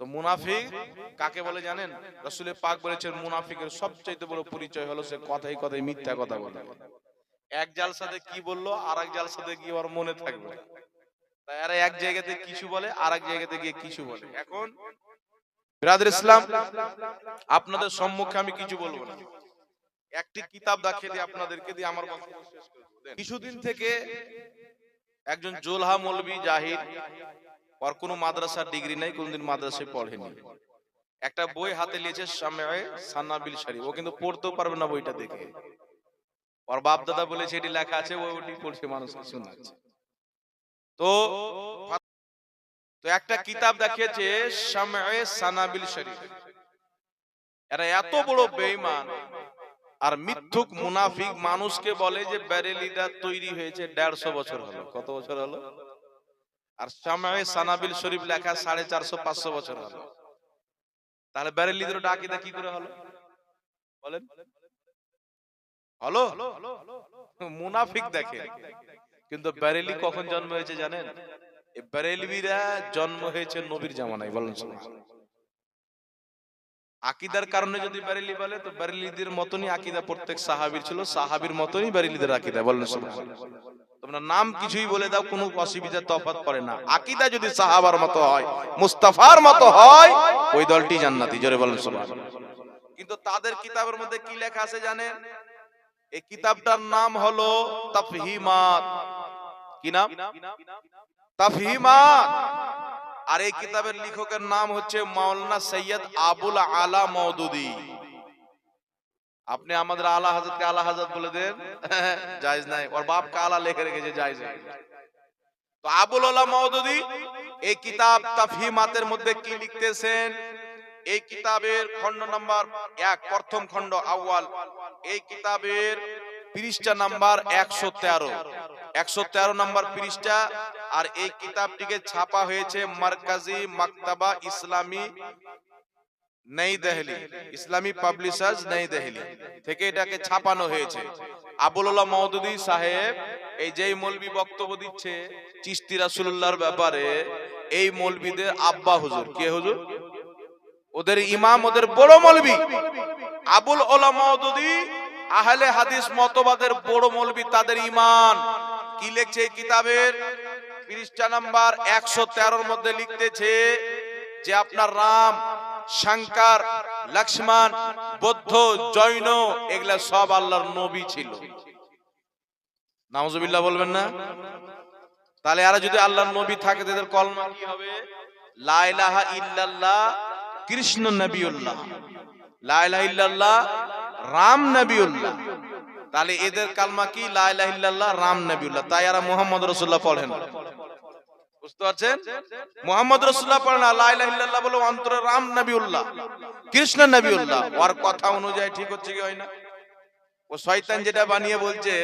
তো মুনাফিক কাকে বলে জানেন? রসুলের পাক বলেছেন, মুনাফিকের সবচাইতে বড় পরিচয় হলো সে কথাই কথাই মিথ্যা কথা বলে। এক জালসাতে কি বলল আর এক জালসাতে কি ওর মনে থাকবে। এক জায়গাতে কিছু বলে আর এক জায়গাতে গিয়ে কিছু বলে। এখন বিরাদের ইসলাম, আপনাদের সম্মুখে আমি কিছু বলব না। একটি কিতাব দেখিয়ে দিয়ে আপনাদেরকে দিয়ে আমার দেব। কিছুদিন থেকে একজন জোলহা মৌলবি জাহির ওর কোনো মাদ্রাসার ডিগ্রি নাই কোনদিন মাদ্রাসায় পড়েনি একটা বই হাতে নিয়েছে সামনে সান্নাবিল শরীফ। ও কিন্তু পড়তেও পারবে না বইটা দেখে। ওর বাপ দাদা বলেছে এটি লেখা আছে ও ওটি পড়ছে মানুষকে শোনাচ্ছে। তো তো একটা কিতাব দেখিয়েছে সামে সানাবিল শরীফ। এরা এত বড় বেঈমান আর মিথ্যুক মুনাফিক মানুষকে বলে যে ব্যারেলিটা তৈরি হয়েছে দেড়শো বছর হলো। কত বছর হলো? আর সামে সানাবিল শরীফ লেখা সাড়ে চারশো পাঁচশো বছর হলো তাহলে ব্যারেলিদের ডাকিদা কি করে হলো? বলেন। হলো? মুনাফিক দেখে। কিন্তু ব্যারেলি কখন জন্ম হয়েছে জানেন? এই ব্যারেলভিরা জন্ম হয়েছে নবীর জামানায় বলেন। আকিদার কারণে যদি ব্যারেলি বলে তো ব্যারেলিদের মতনই আকিদা প্রত্যেক সাহাবির ছিল সাহাবির মতনই ব্যারেলিদের আকিদা বলেন। তোমরা নাম কিছুই বলে দাও, কোনো অসুবিধা তফাৎ পড়ে না। আকিদা যদি সাহাবার মতো হয়, মুস্তাফার মতো হয়, ওই দলটি জান্নাতি। জোরে বলেন, সুবহানাল্লাহ। কিন্তু তাদের কিতাবের মধ্যে কি লেখা আছে জানেন? এই কিতাবটার নাম হলো তাফহিমাত। কি নাম? তাফহিমাত। আর এই কিতাবের লেখকের নাম হচ্ছে মাওলানা সৈয়দ আবুল আলা মওদুদি। আপনি আমাদের আলা হাজরতকে আলা হাজরত বলে দেন? জায়েজ নাই। ওর বাপকে আলা লিখে রেখেছে জায়েজ নাই। তো আবুল আলা মওদুদি এই কিতাব তাফহিমাতের মধ্যে কি লিখতেছেন? এই কিতাবের খণ্ড নাম্বার এক, প্রথম খণ্ড আউয়াল। এই কিতাবের পৃষ্ঠা নাম্বার একশো তেরো। একশো তেরো নাম্বার পৃষ্ঠা। আর এই কিতাবটিকে ছাপা হয়েছে মার্কাজি মাকতাবা ইসলামী নই দেহলি। ইসলামী পাবলিশার্স নই দেহলি। থেকে এটাকে ছাপানো হয়েছে। আবুল্লাহ মওদুদি সাহেব এই যেই মৌলবি বক্তব্য দিচ্ছে চিস্তি রাসূলুল্লাহর ব্যাপারে, এই মৌলবিদের আব্বা হুজুর। কে হুজুর? ওদের ইমাম, ওদের বড় মৌলবি। আবুল ওলা মওদুদি আহলে হাদিস মতবাদের বড় মৌলবি, তাদের ইমান। কি লিখছে এই কিতাবের? পৃষ্ঠা নাম্বার একশো তেরোর মধ্যে লিখতেছে যে আপনার রাম শঙ্কর, লক্ষ্মণ, বৌদ্ধ, জৈন, এগুলা সব আল্লাহর নবী ছিল। নাউজুবিল্লাহ বলবেন না? তাহলে আর যদি আল্লাহর নবী থাকে, তাদের কলমা কি হবে? লা ইলাহা ইল্লাল্লাহ, কৃষ্ণ নবিউল্লাহ। লা ইলাহা ইল্লাল্লাহ, রাম নবীউল্লাহ। তাহলে এদের কালমা কি? লা ইলাহা ইল্লাল্লাহ, রাম নবীউল্লাহ। তাই এরা মুহাম্মদ রাসূলুল্লাহ পড়েন। বুঝতে পারছেন? মুহাম্মদ রাসূলুল্লাহ পড়েন ইল্লাল্লাহ বলে অন্তরে রাম নবিউল্লাহ কৃষ্ণ নবিউল্লাহ। ওর কথা অনুযায়ী ঠিক হচ্ছে কি হয় না? ও শয়তান যেটা বানিয়ে বলছে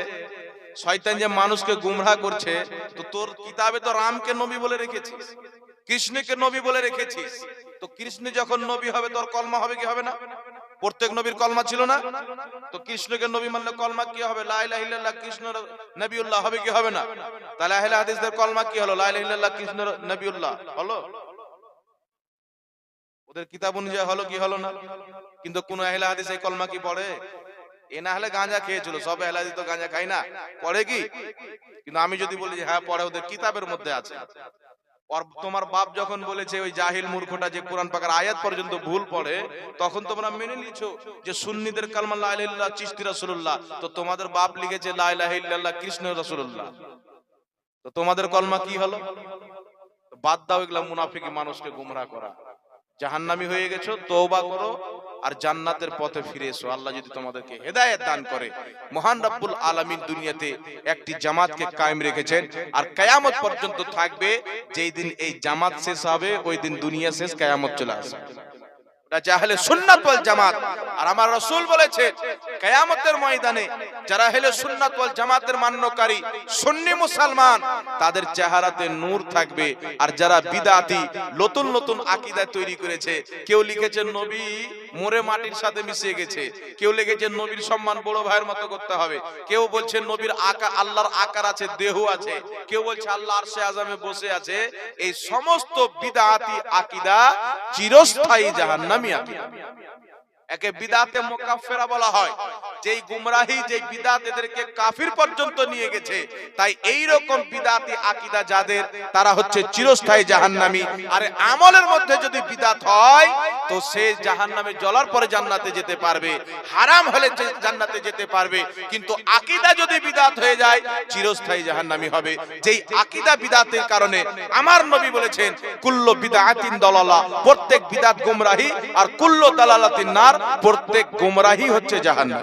শয়তান যে মানুষকে গুমরা করছে তো তোর কিতাবে তো রামকে নবী বলে রেখেছিস কৃষ্ণকে নবী বলে রেখেছিস। তো কৃষ্ণ যখন নবী হবে তোর কলমা হবে কি হবে না? প্রত্যেক নবীর কলমা ছিল না? তো কৃষ্ণকে নবী মানলে কলমা কি হবে? লা ইলাহা কৃষ্ণ নবিউল্লাহ হবে কি হবে না? তাহলে আহলে হাদিসদের কলমা কি হলো? লা ইলাহা কৃষ্ণ নবিউল্লাহ হলো? ওদের কিতাব অনুযায়ী হলো কি হলো না? কিন্তু কোন আহলে হাদিস এই কলমা কি পড়ে? এ না হলে গাঁজা খেয়েছিল, সব হাদিস তো গাঁজা খাই না। পড়ে কি? কিন্তু আমি যদি বলি যে হ্যাঁ পড়ে, ওদের কিতাবের মধ্যে আছে। তোমার বাপ যখন বলেছে ওই জাহিল মূর্খটা যে কোরআন পাকের আয়াত পর্যন্ত ভুল পড়ে, তখন তোমরা মেনে নিছো যে সুন্নিদের কালমা লা ইলাহা ইল্লাল্লাহ, চিশতি তো তোমাদের বাপ লিখেছে লা ইলাহা ইল্লাল্লাহ, কৃষ্ণ রাসূলুল্লাহ। তো তোমাদের কলমা কি হলো? বাদ দাও এগুলা মুনাফিকি মানুষকে গুমরা করা। জাহান্নামি হয়ে গেছো, তওবা করো। আর জান্নাতের পথে ফিরে এসো। আল্লাহ যদি তোমাদেরকে হেদায়ত দান করে, মহান রব্বুল আলমীর দুনিয়াতে একটি জামাতকে কায়েম রেখেছেন আর কায়ামত পর্যন্ত থাকবে, যেই দিন এই জামাত শেষ হবে, ওই দিন দুনিয়া শেষ, কায়ামত চলে আসবে। তাদের চেহারাতে নূর থাকবে। আর যারা বিদাতি, নতুন নতুন আকীদা তৈরি করেছে, কেউ লিখেছেন নবী, মোরে মাটির সাথে মিশিয়ে গেছে। কেউ লিখেছেন নবীর সম্মান বড় ভাইয়ের মতো করতে হবে। কেউ বলছে, নবীর আকা, আল্লাহর আকার আছে, দেহ আছে। কেউ বলছে আল্লাহ আরশে আজমে বসে আছে। এই সমস্ত বিদাতি আকীদা চিরস্থায়ী জাহান্নামী। একে বিদাতে মোকাফেরা বলা হয়। যেই গুমরাহি, যেই বিদাত এদেরকে কাফির পর্যন্ত নিয়ে গেছে, তাই এই রকম বিদাতি আকীদা যাদের, তারা হচ্ছে চিরস্থায়ী জাহান্নামী। আর আমলের মধ্যে যদি বিদাত হয়, তো সে জাহান্নামে জ্বলার পরে জান্নাতে যেতে পারবে, হারাম হলে জান্নাতে যেতে পারবে। কিন্তু আকীদা যদি বিদাত হয়ে যায়, চিরস্থায়ী জাহান্নামী হবে। যেই আকীদা বিদাতের কারণে আমার নবী বলেছেন, কুল্লু বিদআতিন দলালা প্রত্যেক বিদাত গুমরাহি আর কুল্লু দালালাতিন নার, প্রত্যেক গুমরাহি হচ্ছে জাহান্নাম।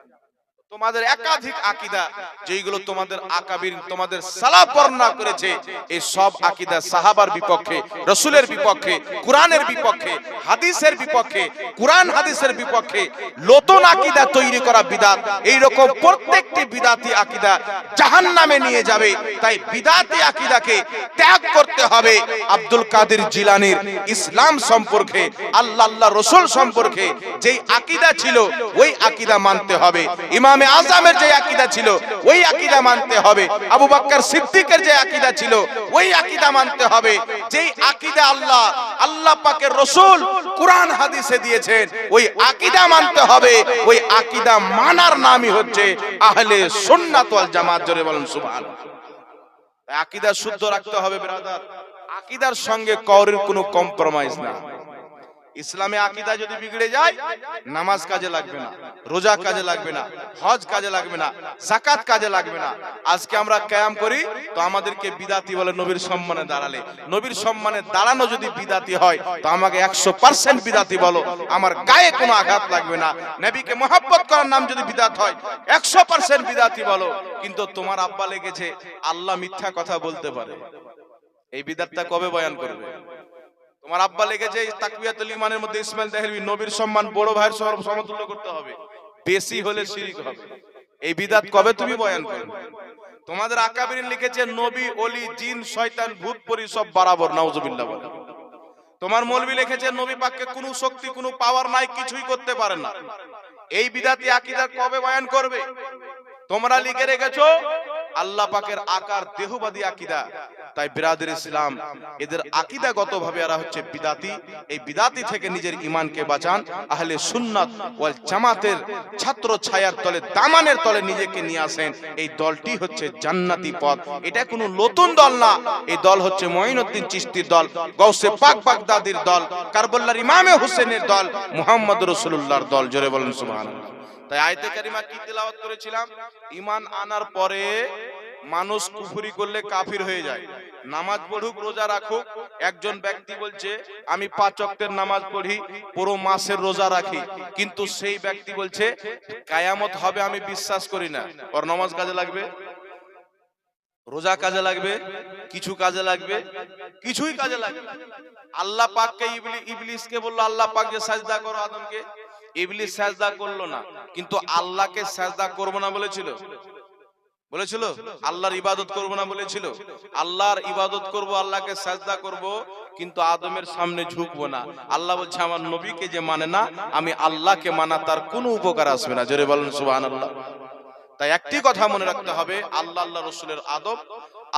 তোমাদের একাধিক আকীদা যেগুলো তোমাদের আকাবির তোমাদের সালাফ বর্ণনা করেছে এই সব আকীদা সাহাবার বিপক্ষে রসুলের বিপক্ষে কোরআনের বিপক্ষে হাদিসের বিপক্ষে কোরআন হাদিসের বিপক্ষে নতুন আকীদা তৈরি করা বিদাত। এই রকম প্রত্যেকটি বিদাতি আকীদা জাহান্নামে নিয়ে যাবে। তাই বিদাতি আকিদাকে ত্যাগ করতে হবে আব্দুল কাদের জিলানির ইসলাম সম্পর্কে আল্লাহ আল্লাহ রসুল সম্পর্কে যেই আকিদা ছিল ওই আকিদা মানতে হবে ইমামে আজমের যে আকীদা ছিল, ওই আকীদা মানতে হবে। আবু বকর সিদ্দিকের যে আকীদা ছিল, ওই আকীদা মানতে হবে। যেই আকীদা আল্লাহ আল্লাহ পাকের রসুল কোরআন হাদিসে দিয়েছেন, ওই আকীদা মানতে হবে। ওই আকীদা মানার নামই হচ্ছে আহলে সুন্নাত ওয়াল জামাত। জোরে বলেন, সুবহানাল্লাহ। আকীদা শুদ্ধ রাখতে হবে, ব্রাদার। আকীদার সঙ্গে কওরের কোনো কম্প্রোমাইজ না। ইসলামে আকীদা যদি বিগড়ে যায়, নামাজ কাজে লাগবে না, রোজা কাজে লাগবে না, হজ কাজে লাগবে না জাকাত কাজে লাগবে না। আজকে আমরা কায়াম করি, তো আমাদেরকে বিদাতি বলে নবীর সম্মানে দাঁড়ালে। নবীর সম্মানে দাঁড়ানো যদি বিদাতি হয়, তো আমাকে একশো পার্সেন্ট বিদাতি বলো। আমার গায়ে কোনো আঘাত লাগবে না। নবীকে মহাব্বত করার নাম যদি বিদাত হয়, একশো পার্সেন্ট বিদাতি বলো। কিন্তু তোমার আব্বা লেগেছে, আল্লাহ মিথ্যা কথা বলতে পারে। এই বিদাতটা কবে বয়ান করবে? তোমার আব্বা লেগেছে তাকবিয়াতুল ইমানের মধ্যে ইসমাইল দেহলভি নবীর সম্মান, বড় ভাইয়ের সমতুল্য করতে হবে। বেশি হলে শিরিক হবে। এই বিদাত কবে তুমি বয়ান করবে? তোমাদের আকাবিরিন লিখেছে, নবী অলি জিন, শয়তান, ভূত, পরি, সব বরাবর, নাউজুবিল্লাহ বলে। তোমার মৌলবি লিখেছে, নবী পাককে কোনো শক্তি, কোনো পাওয়ার নাই, কিছুই করতে পারে না। এই বিদাতি আকীদা কবে বয়ান করবে? তোমরা লিখে রেখেছো আল্লাহ পাকের আকার দেহবাদী আকীদা। তাই বিরাদের ইসলাম, এদের আকীদাগত ভাবে এরা হচ্ছে বিদাতি। এই বিদাতি থেকে নিজের ইমানকে বাঁচান। আহলে সুন্নাত ওয়াল জামাতের ছাত্র ছায়ার তলে, দামানের তলে নিজেকে নিয়ে আসেন। এই দলটি হচ্ছে জান্নাতি পথ। এটা কোনো নতুন দল না। এই দল হচ্ছে মঈনুদ্দিন চিশতির দল গৌসে পাক বাগদাদির দল কারবল্লার ইমামে হোসেনের দল, মুহাম্মদ রাসূলুল্লাহর দল। জোরে বলেন সুবহানাল্লাহ। তাই আয়তে কারিমা কি তেলাওয়াত করেছিলাম? ইমান আনার পরে মানুষ কুফরি করলে কাফির হয়ে যায়। নামাজ পড়ুক, রোজা রাখুক, একজন ব্যক্তি বলছে, আমি পাঁচ ওয়াক্তের নামাজ পড়ি, পুরো মাসের রোজা রাখি। কিন্তু সেই ব্যক্তি বলছে, কায়ামত হবে আমি বিশ্বাস করি না। ওর নামাজ কাজে লাগবে? রোজা কাজে লাগবে? কিছু কাজে লাগবে? কিছুই কাজে লাগবে আল্লাহ পাককে ইবলি- ইবলিসকে বলল, আল্লাহ পাক যে সাজদা করো আদমকে ইবলিস সাজদা করল না, কিন্তু আল্লাহকে সাজদা করব না বলেছিল। বলেছিল? আল্লাহর ইবাদত করব না বলেছিল। আল্লাহর ইবাদত করব, আল্লাহকে সাজদা করব, কিন্তু আদমের সামনে ঝুঁকবো না। আল্লাহ বলছে, আমার নবীকে যে মানে না, আমি আল্লাহকে মানা তার কোনো উপকার আসবে না। জোরে বলেন, সুবহানাল্লাহ। তাই একটি কথা মনে রাখতে হবে, আল্লাহ আল্লাহ রসুলের আদব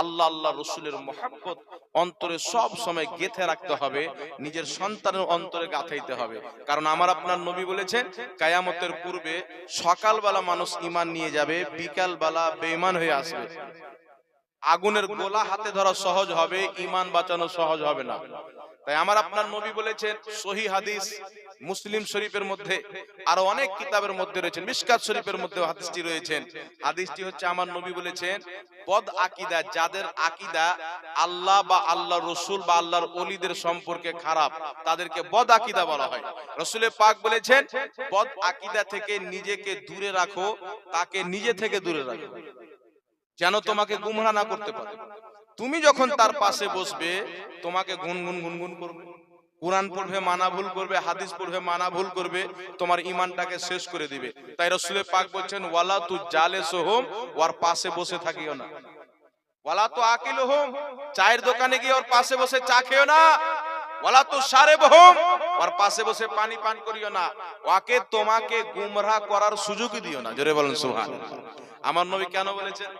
আল্লাহ আল্লাহ রসুলের মহাব্বত অন্তরে সব সময় গেথে রাখতে হবে, নিজের সন্তানের অন্তরে গাথাইতে হবে। কারণ আমার আপনার নবী বলেছেন, কায়ামতের পূর্বে সকালবেলা মানুষ ইমান নিয়ে যাবে, বিকালবেলা বেইমান হয়ে আসবে। আগুনের গোলা হাতে ধরা সহজ হবে ইমান বাঁচানো সহজ হবে না। তাই আমার আপনার নবী বলেছেন, সহি হাদিস মুসলিম শরীফের মধ্যে, আরও অনেক কিতাবের মধ্যে রয়েছেন, মিশকাত শরীফের মধ্যে হাদিসটি রয়েছেন। হাদিসটি হচ্ছে আমার নবী বলেছেন, বদ আকিদা যাদের আকিদা আল্লাহ বা আল্লাহ রসুল বা আল্লাহর অলিদের সম্পর্কে খারাপ, তাদেরকে বদ আকিদা বলা হয়। রসুলের পাক বলেছেন, বদ আকিদা থেকে নিজেকে দূরে রাখো, তাকে নিজে থেকে দূরে রাখো। যেন তোমাকে গুমরা না করতে পারে। তুমি যখন তার পাশে বসবে, তোমাকে গুনগুন গুনগুন করবে। কোরআন পড়বে, মানা ভুল করবে, হাদিস পড়বে, মানা ভুল করবে, তোমার ইমানটাকে শেষ করে দিবে। তাই রসুলে পাক বলছেন, ওয়ালা তু জালে সোহম ওর পাশে বসে থাকিও না। ওয়ালা তো আকিল হোম চায়ের দোকানে গিয়ে ওর পাশে বসে চা খেও না। ওয়ালা তো সারে বহম ওর পাশে বসে পানি পান করিও না। ওকে তোমাকে গুমরাহ করার সুযোগই দিও না। জোরে বলেন সুবহান আমার নবী কেন বলেছেন?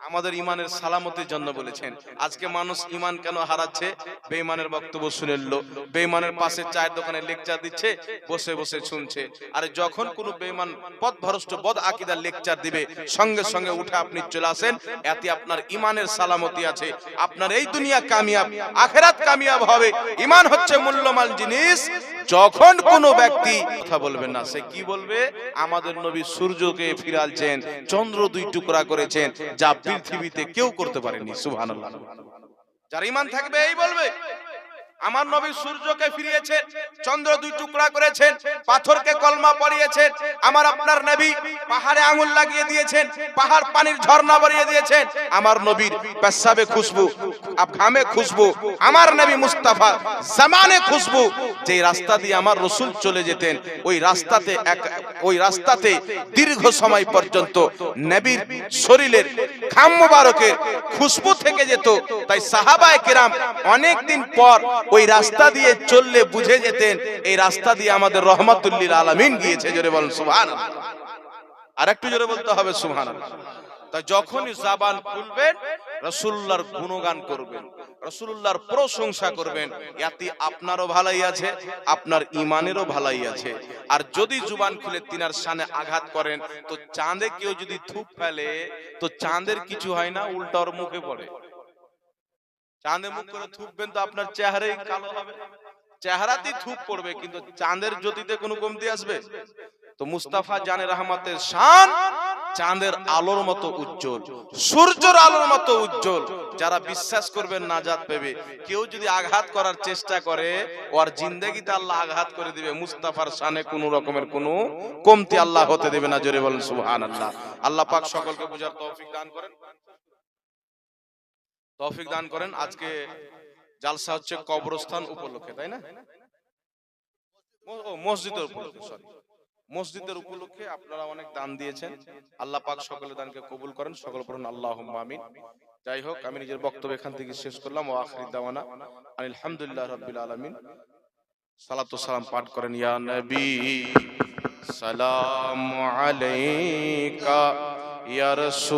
আমাদের ইমানের সালামতির জন্য বলেছেন। আজকে মানুষ ইমান কেন হারাচ্ছে? বেঈমানের বক্তব্য শুনে লো বেঈমানের পাশে চায়ের দোকানে লেকচার দিচ্ছে, বসে বসে শুনছে। আর যখন কোনো বেইমান বেঈমান পথভ্রষ্ট, বদ আকিদার লেকচার দিবে, সঙ্গে সঙ্গে উঠে আপনি চলে আসেন, এতে আপনার ইমানের সালামতি আছে। আপনার এই দুনিয়া কামিয়াব, আখেরাত কামিয়াব হবে। ইমান হচ্ছে মূল্যবান জিনিস যখন কোন ব্যক্তি কথা বলবেন না, সে কি বলবে? আমাদের নবী সূর্যকে ফিরালছেন, চন্দ্র দুই টুকরা করেছেন, যা পৃথিবীতে কেউ করতে পারেনি, সুবহানাল্লাহ। যার ইমান থাকবে, এই বলবে। আমার নবী সূর্যকে ফিরিয়েছেন, চন্দ্র দুই টুকরা করেছেন, পাথরকে কলমা পড়িয়েছেন আমার আপনার নবী পাহাড়ে আঙুল লাগিয়ে দিয়েছেন, পাহাড় পানির ঝর্ণা বাড়িয়ে দিয়েছেন, আমার নবীর পেশাবে খুশবু ঘামে খুশবু, আমার নবী মুস্তাফা জামানে খুশবু যে রাস্তা দিয়ে আমার রসুল চলে যেতেন, ওই রাস্তাতে এক, ওই রাস্তাতে দীর্ঘ সময় পর্যন্ত নবীর শরীরের ঘাম মুবারকের খুশবু থেকে যেত, তাই সাহাবায়ে কেরাম অনেক দিন পর ওই রাস্তা দিয়ে চললে বুঝে যেতেন, এই রাস্তা দিয়ে আমাদের রহমাতুল্লিল আলামিন গিয়েছে, জোরে বলেন, সুবহানাল্লাহ। আর একটু জোরে বলতে হবে, সুবহানাল্লাহ। তা যখনই জাবান খুলবেন রসুল্লাহর গুণগান করবেন রসুল্লাহর প্রশংসা করবেন, ইয়াতে আপনারও ভালাই আছে, আপনার ইমানেরও ভালাই আছে। আর যদি জুবান খুলে তিনার সানে আঘাত করেন, তো চাঁদে কেউ যদি থুপ ফেলে, তো চাঁদের কিছু হয় না, উল্টা ওর মুখে পড়ে। চাঁদে মুখ করে থুপবেন তো আপনার চেহারাই কালো হবে। চেহারাতেই থুপ পড়বে, কিন্তু চাঁদের জ্যোতিতে কোনো কমতি আসবে? তো মুস্তাফা জানে রহমাতের শান চাঁদের আলোর মতো উজ্জ্বল, সূর্যের আলোর মতো উজ্জ্বল। যারা বিশ্বাস করবেন নাজাত পেবে। কেউ যদি আঘাত করার চেষ্টা করে ওর জিন্দেগিতে আল্লাহ আঘাত করে দিবে, মুস্তাফার শানে কোনো রকমের কোনো কমতি আল্লাহ হতে দেবে না, জোরে বলেন সুবহানাল্লাহ। আল্লাহ পাক সকলকে বোঝার তৌফিক দান করেন। তৌফিক দান করেন। আজকে জালসা হচ্ছে কবরস্থান উপলক্ষে তাই না? ও, মসজিদের উপলক্ষে সরি মসজিদের উপলক্ষে আপনারা অনেক দান দিয়েছেন। আল্লাহ পাক সকলের দানকে কবুল করেন। সকল পড়ুন আল্লাহ আমিন। যাই হোক আমি নিজের বক্তব্য এখান থেকে শেষ করলাম। ও আখরি দাওয়ানা আলহামদুলিল্লাহ রাব্বিল আলামিন। সালাতু সালাম পাঠ করেন ইয়া নবী সালাম আলাইকা ইয়া রাসূল।